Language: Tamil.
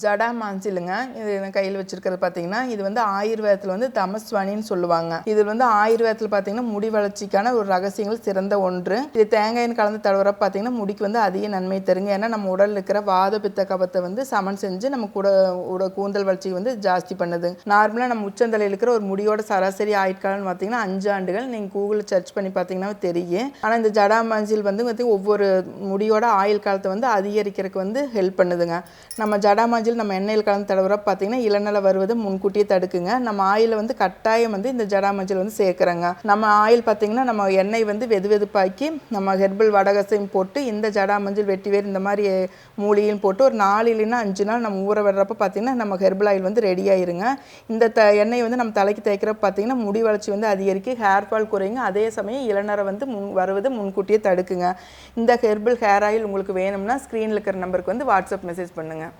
ஜடா மாஞ்சிலுங்க. இது கையில் வச்சிருக்கிறது பார்த்தீங்கன்னா இது வந்து ஆயுர்வேதத்தில் வந்து தமஸ்வானின்னு சொல்லுவாங்க. இது வந்து ஆயுர்வேதத்தில் பார்த்தீங்கன்னா முடி வளர்ச்சிக்கான ஒரு ரகசியங்கள் சிறந்த ஒன்று. இது தேங்காயின் கலந்து தடவுற பார்த்தீங்கன்னா முடிக்கு வந்து அதிக நன்மை தருங்க. ஏன்னா நம்ம உடலில் இருக்கிற வாத பித்த கபத்தை வந்து சமன் செஞ்சு நம்ம கூட உட கூந்தல் வளர்ச்சி வந்து ஜாஸ்தி பண்ணுது. நார்மலாக நம்ம உச்சந்தலையில் இருக்கிற ஒரு முடியோட சராசரி ஆயுட்காலம்னு பார்த்தீங்கன்னா அஞ்சு ஆண்டுகள். நீங்கள் கூகுளில் சர்ச் பண்ணி பார்த்தீங்கன்னா தெரியும். ஆனால் இந்த ஜடா மாஞ்சில் வந்து வந்து ஒவ்வொரு முடியோட ஆயுள் காலத்தை வந்து அதிகரிக்கிறதுக்கு வந்து ஹெல்ப் பண்ணுதுங்க. நம்ம ஜடா மஞ்சள் நம்ம எண்ணெயில் கலந்து தடவுற பார்த்தீங்கன்னா இளநலை வருவது முன்கூட்டியே தடுக்குங்க. நம்ம ஆயில் வந்து கட்டாயம் வந்து இந்த ஜடா மஞ்சள் வந்து சேர்க்குறோங்க. நம்ம ஆயில் பார்த்தீங்கன்னா நம்ம எண்ணெய் வந்து வெது வெதுப்பாக்கி நம்ம ஹெர்பல் வடகசையும் போட்டு இந்த ஜடா மஞ்சள் வெட்டி வேர் இந்த மாதிரி மூலியும் போட்டு ஒரு நாலு இல்லைன்னா அஞ்சு நாள் நம்ம ஊற விடுறப்ப பார்த்தீங்கன்னா நம்ம ஹெர்பல் ஆயில் வந்து ரெடி ஆயிருங்க. இந்த த எண்ணெய் வந்து நம்ம தலைக்கு தேய்க்கிறப்ப பார்த்தீங்கன்னா முடி வளர்ச்சி வந்து அதிகரிக்கு ஹேர் ஃபால் குறையுங்க. அதே சமயம் இளநரை வந்து முன் வருவது முன்கூட்டியே தடுக்குங்க. இந்த ஹெர்பல் ஹேர் ஆயில் உங்களுக்கு வேணும்னா ஸ்க்ரீனில் இருக்கிற நம்பருக்கு வந்து வாட்ஸ்அப் மெசேஜ் பண்ணுங்கள்